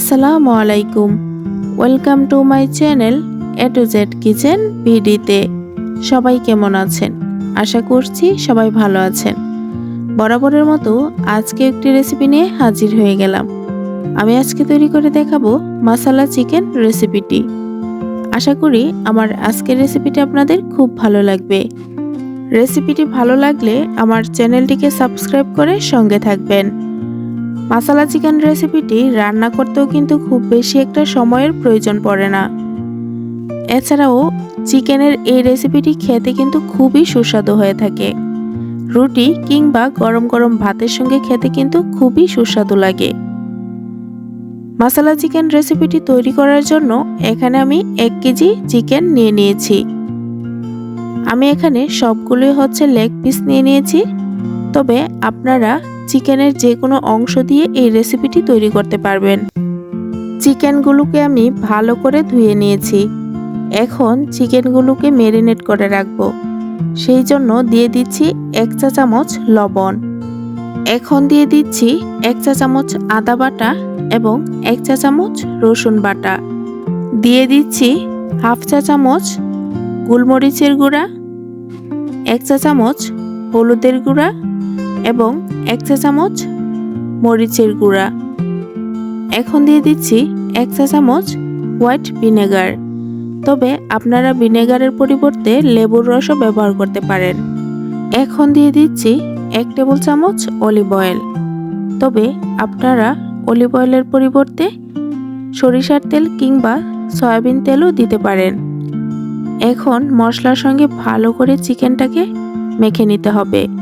আসসালামু আলাইকুম। Welcome to my channel A to Z kitchen ভিডিতে সবাই কেমন আছেন? আশা করছি সবাই ভালো আছেন। বরাবরের মতো আজকে একটি রেসিপি নিয়ে হাজির হয়ে গেলাম। আমি আজকে তৈরি করে দেখাবো মাসালা চিকেন রেসিপিটি আশা করি আমার আজকের রেসিপিটি আপনাদের খুব ভালো লাগবে। রেসিপিটি ভালো লাগলে আমার চ্যানেলটিকে সাবস্ক্রাইব করে সঙ্গে থাকবেন। মাসালা চিকেন রেসিপিটি রান্না করতেও কিন্তু খুব বেশি একটা সময়ের প্রয়োজন পড়ে না। এছাড়াও চিকেনের এই রেসিপিটি খেতে কিন্তু খুবই সুস্বাদু হয়ে থাকে। রুটি কিংবা গরম গরম ভাতের সঙ্গে খেতে কিন্তু খুবই সুস্বাদু লাগে। মাসালা চিকেন রেসিপিটি তৈরি করার জন্য এখানে আমি এক কেজি চিকেন নিয়ে নিয়েছি। আমি এখানে সবগুলোই হচ্ছে লেগ পিস নিয়ে নিয়েছি। তবে আপনারা চিকেনের যে কোনো অংশ দিয়ে এই রেসিপিটি তৈরি করতে পারবেন। চিকেনগুলোকে আমি ভালো করে ধুয়ে নিয়েছি। এখন চিকেনগুলোকে মেরিনেট করে রাখব। সেই জন্য দিয়ে দিচ্ছি এক চা চামচ লবণ। এখন দিয়ে দিচ্ছি এক চা চামচ আদা বাটা এবং এক চা চামচ রসুন বাটা। দিয়ে দিচ্ছি হাফ চা চামচ গোলমরিচের গুঁড়া, এক চা চামচ হলুদের গুঁড়া এবং এক চা চামচ মরিচের গুঁড়া। এখন দিয়ে দিচ্ছি এক চা চামচ হোয়াইট ভিনেগার। তবে আপনারা ভিনেগারের পরিবর্তে লেবুর রসও ব্যবহার করতে পারেন। এখন দিয়ে দিচ্ছি এক টেবিল চামচ অলিভ অয়েল। তবে আপনারা অলিভ অয়েলের পরিবর্তে সরিষার তেল কিংবা সয়াবিন তেলও দিতে পারেন। এখন মশলার সঙ্গে ভালো করে চিকেনটাকে মেখে নিতে হবে।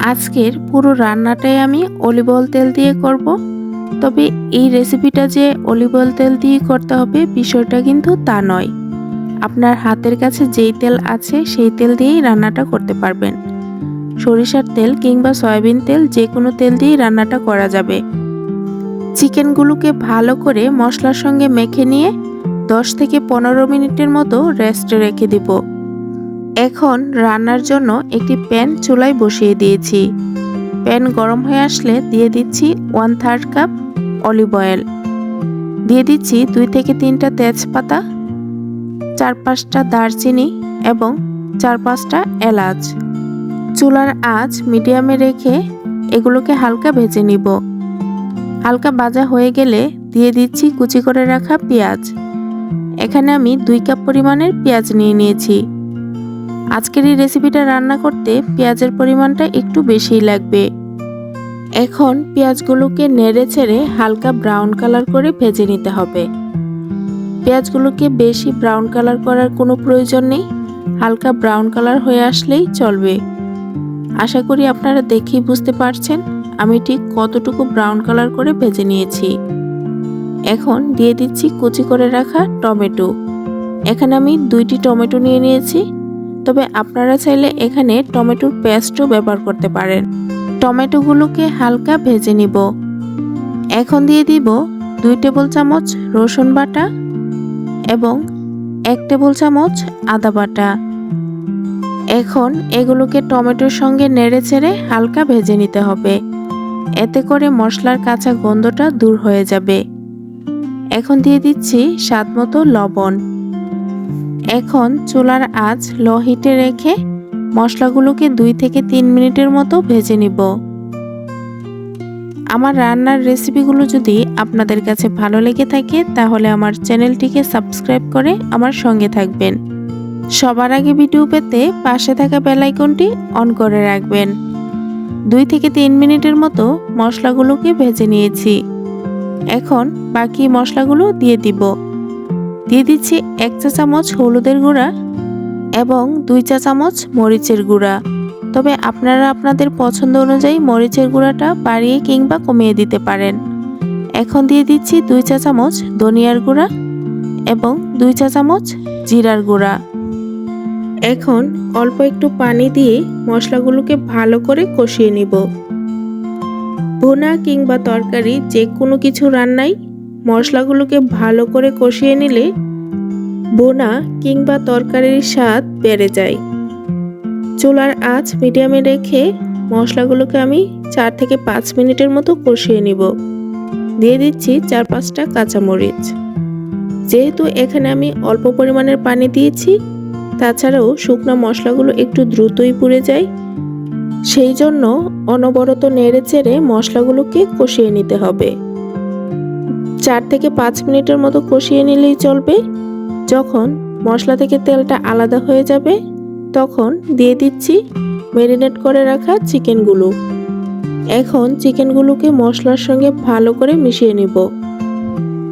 আজকের পুরো রান্নাটাই আমি অলিভ অয়েল তেল দিয়ে করব। তবে এই রেসিপিটা যে অলিভ অয়েল তেল দিয়ে করতে হবে বিষয়টা কিন্তু তা নয়। আপনার হাতের কাছে যেই তেল আছে সেই তেল দিয়েই রান্নাটা করতে পারবেন। সরিষার তেল কিংবা সয়াবিন তেল যে কোনো তেল দিয়েই রান্নাটা করা যাবে। চিকেনগুলোকে ভালো করে মশলার সঙ্গে মেখে নিয়ে দশ থেকে পনেরো মিনিটের মতো রেস্টে রেখে দিব। এখন রান্নার জন্য একটি প্যান চুলায় বসিয়ে দিয়েছি। প্যান গরম হয়ে আসলে দিয়ে দিচ্ছি one third cup olive oil দিয়ে দিচ্ছি দুই থেকে তিনটা তেজপাতা, চার পাঁচটা দারচিনি এবং চার পাঁচটা এলাচ। চুলার আঁচ মিডিয়ামে রেখে এগুলোকে হালকা ভেজে নিব। হালকা ভাজা হয়ে গেলে দিয়ে দিচ্ছি কুচি করে রাখা পেঁয়াজ। এখানে আমি দুই কাপ পরিমাণের পেঁয়াজ নিয়ে নিয়েছি। আজকের এই রেসিপিটা রান্না করতে পেঁয়াজের পরিমাণটা একটু বেশিই লাগবে। এখন পেঁয়াজগুলোকে নেড়ে ছেড়ে হালকা ব্রাউন কালার করে ভেজে নিতে হবে। পেঁয়াজগুলোকে বেশি ব্রাউন কালার করার কোনো প্রয়োজন নেই। হালকা ব্রাউন কালার হয়ে আসলেই চলবে। আশা করি আপনারা দেখেই বুঝতে পারছেন, আমি ঠিক কতটুকু ব্রাউন কালার করে ভেজে নিয়েছি। এখন দিয়ে দিচ্ছি কুচি করে রাখা টমেটো। এখানে আমি দুইটি টমেটো নিয়ে নিয়েছি। তবে আপনারা চাইলে এখানে টমেটোর পেস্টও ব্যবহার করতে পারেন। টমেটোগুলোকে হালকা ভেজে নিব। এখন দিয়ে দিব দুই টেবিল চামচ রসুন বাটা এবং এক টেবিল চামচ আদা বাটা। এখন এগুলোকে টমেটোর সঙ্গে নেড়ে চেড়ে হালকা ভেজে নিতে হবে। এতে করে মশলার কাঁচা গন্ধটা দূর হয়ে যাবে। এখন দিয়ে দিচ্ছি স্বাদ মতো লবণ। এখন চুলার আঁচ লো হিটে রেখে মশলাগুলোকে দুই থেকে তিন মিনিটের মতো ভেজে নিব। আমার রান্নার রেসিপিগুলো যদি আপনাদের কাছে ভালো লেগে থাকে, তাহলে আমার চ্যানেলটিকে সাবস্ক্রাইব করে আমার সঙ্গে থাকবেন। সবার আগে ভিডিও পেতে পাশে থাকা বেলাইকনটি অন করে রাখবেন। দুই থেকে তিন মিনিটের মতো মশলাগুলোকে ভেজে নিয়েছি। এখন বাকি মশলাগুলো দিয়ে দিব। দিয়ে দিচ্ছি এক চা চামচ হলুদের গুঁড়া এবং দুই চা চামচ মরিচের গুঁড়া। তবে আপনারা আপনাদের পছন্দ অনুযায়ী মরিচের গুঁড়াটা বাড়িয়ে কিংবা কমিয়ে দিতে পারেন। এখন দিয়ে দিচ্ছি দুই চা চামচ ধনিয়ার গুঁড়া এবং দুই চা চামচ জিরার গুঁড়া। এখন অল্প একটু পানি দিয়ে মশলাগুলোকে ভালো করে কষিয়ে নিব। ভুনা কিংবা তরকারি যে কোনো কিছু রান্নাই মশলাগুলোকে ভালো করে কষিয়ে নিলে বোনা কিংবা তরকারির স্বাদ বেড়ে যায়। চুলার আঁচ মিডিয়ামে রেখে মশলাগুলোকে আমি চার থেকে পাঁচ মিনিটের মতো কষিয়ে নিব। দিয়ে দিচ্ছি চার পাঁচটা কাঁচামরিচ। যেহেতু এখানে আমি অল্প পরিমাণের পানি দিয়েছি, তাছাড়াও শুকনো মশলাগুলো একটু দ্রুতই পুড়ে যায়, সেই জন্য অনবরত নেড়ে চেড়ে মশলাগুলোকে কষিয়ে নিতে হবে। চার থেকে পাঁচ মিনিটের মতো কষিয়ে নিলেই চলবে। যখন মশলা থেকে তেলটা আলাদা হয়ে যাবে, তখন দিয়ে দিচ্ছি ম্যারিনেট করে রাখা চিকেনগুলো। এখন চিকেনগুলোকে মশলার সঙ্গে ভালো করে মিশিয়ে নিব।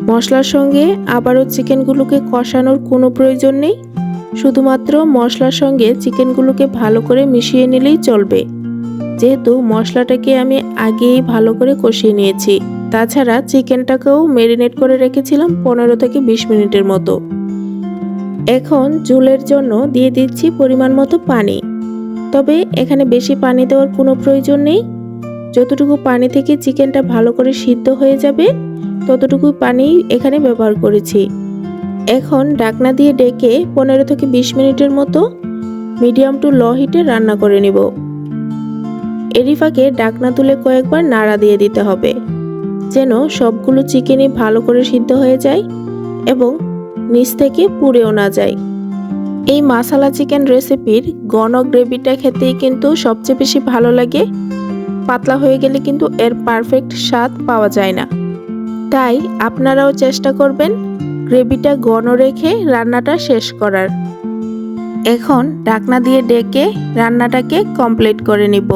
মশলার সঙ্গে আবারও চিকেনগুলোকে কষানোর কোনো প্রয়োজন নেই। শুধুমাত্র মশলার সঙ্গে চিকেনগুলোকে ভালো করে মিশিয়ে নিলেই চলবে। যেহেতু মশলাটাকে আমি আগেই ভালো করে কষিয়ে নিয়েছি। তাছাড়া চিকেনটাকেও মেরিনেট করে রেখেছিলাম পনেরো থেকে বিশ মিনিটের মতো। এখন ঝোলের জন্য দিয়ে দিচ্ছি পরিমাণ মতো পানি। তবে এখানে বেশি পানি দেওয়ার কোনো প্রয়োজন নেই। যতটুকু পানি থেকে চিকেনটা ভালো করে সিদ্ধ হয়ে যাবে, ততটুকু পানি এখানে ব্যবহার করেছি। এখন ডাকনা দিয়ে ডেকে পনেরো থেকে বিশ মিনিটের মতো মিডিয়াম টু লো হিটে রান্না করে নিব। এরই ফাঁকে ডাকনা তুলে কয়েকবার নাড়া দিয়ে দিতে হবে। যেন সবগুলো চিকেনই ভালো করে সিদ্ধ হয়ে যায় এবং নিচ থেকে পুড়েও না যায়। এই মাসালা চিকেন রেসিপির ঘন গ্রেভিটা খেতেই কিন্তু সবচেয়ে বেশি ভালো লাগে। পাতলা হয়ে গেলে কিন্তু এর পারফেক্ট স্বাদ পাওয়া যায় না। তাই আপনারাও চেষ্টা করবেন গ্রেভিটা ঘন রেখে রান্নাটা শেষ করার। এখন ঢাকনা দিয়ে ডেকে রান্নাটাকে কমপ্লিট করে নিব।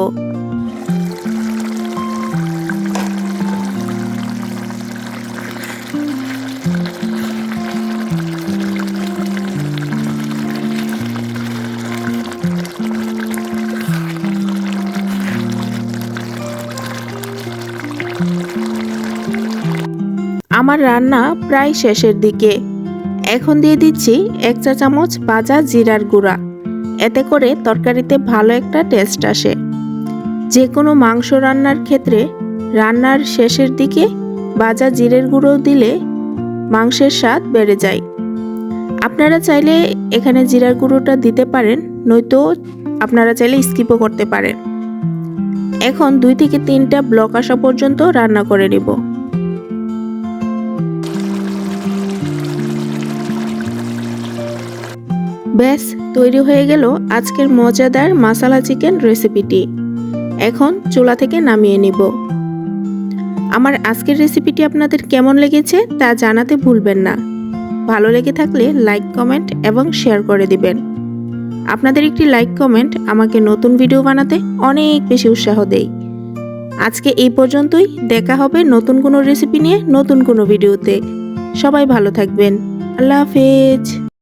আমার রান্না প্রায় শেষের দিকে। এখন দিয়ে দিচ্ছি এক চা চামচ ভাজা জিরার গুঁড়া। এতে করে তরকারিতে ভালো একটা টেস্ট আসে। যে কোনো মাংস রান্নার ক্ষেত্রে রান্নার শেষের দিকে ভাজা জিরের গুঁড়ো দিলে মাংসের স্বাদ বেড়ে যায়। আপনারা চাইলে এখানে জিরার গুঁড়োটা দিতে পারেন, নয়তো আপনারা চাইলে স্কিপও করতে পারেন। এখন দুই থেকে তিনটা ব্লক আসা পর্যন্ত রান্না করে নিব। ব্যাস, তৈরি হয়ে গেল আজকের মজাদার মাসালা চিকেন রেসিপিটি। এখন চুলা থেকে নামিয়ে নিব। আমার আজকের রেসিপিটি আপনাদের কেমন লেগেছে তা জানাতে ভুলবেন না। ভালো লেগে থাকলে লাইক, কমেন্ট এবং শেয়ার করে দিবেন। আপনাদের একটি লাইক, কমেন্ট আমাকে নতুন ভিডিও বানাতে অনেক বেশি উৎসাহ দেয়। আজকে এই পর্যন্তই, দেখা হবে নতুন কোনো রেসিপি নিয়ে নতুন কোনো ভিডিওতে। সবাই ভালো থাকবেন। আল্লাহ হাফেজ।